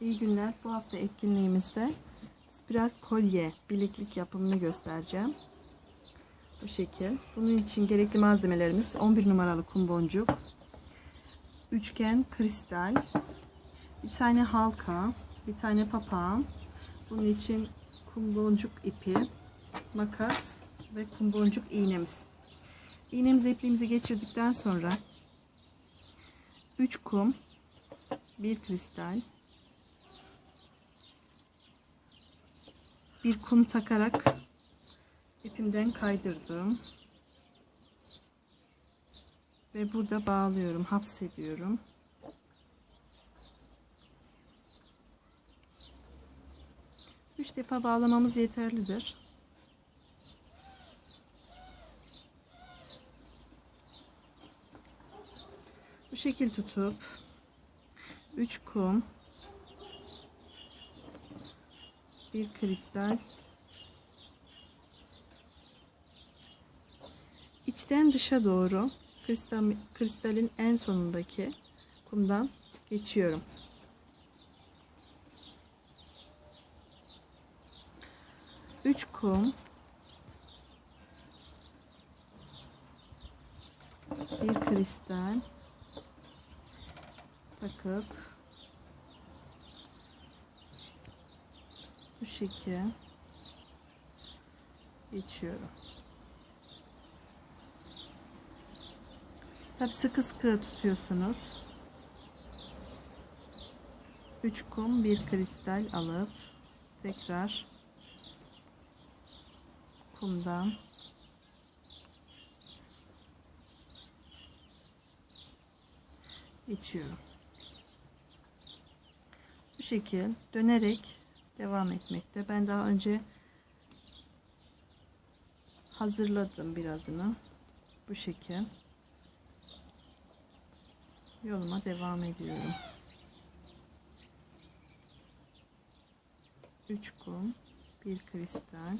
İyi günler. Bu hafta etkinliğimizde spiral kolye bileklik yapımını göstereceğim. Bu şekil. Bunun için gerekli malzemelerimiz 11 numaralı kum boncuk, üçgen kristal, bir tane halka, bir tane papağan. Bunun için kum boncuk ipi, makas ve kum boncuk iğnemiz. İğnemizi ipliğimizi geçirdikten sonra 3 kum, bir kristal, bir kum takarak ipimden kaydırdım. Ve burada bağlıyorum hapsediyorum. Üç defa bağlamamız yeterlidir. Bu şekil tutup 3 kum bir kristal. İçten dışa doğru kristal, kristalin en sonundaki kumdan geçiyorum. Üç kum. Bir kristal. Takıp bu şekil geçiyorum. Tabi sıkı sıkı tutuyorsunuz. 3 kum bir kristal alıp tekrar kumdan içiyorum. Bu şekil dönerek devam etmekte. Ben daha önce hazırladım birazını. Bu şekil yoluma devam ediyorum. 3 kum, bir kristal.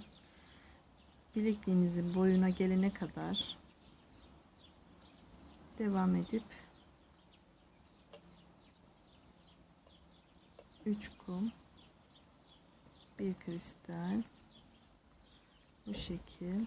Bilekliğinizin boyuna gelene kadar devam edip 3 kum, bir kristal bu şekil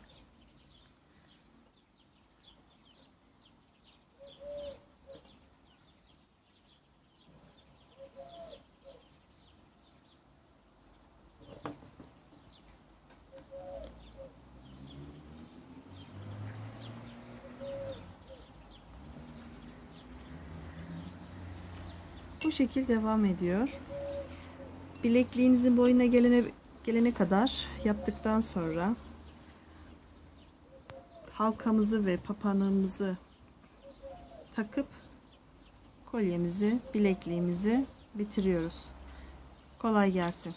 Bu şekil devam ediyor. Bilekliğinizin boyuna gelene gelene kadar yaptıktan sonra halkamızı ve papağanımızı takıp kolyemizi, bilekliğimizi bitiriyoruz. Kolay gelsin.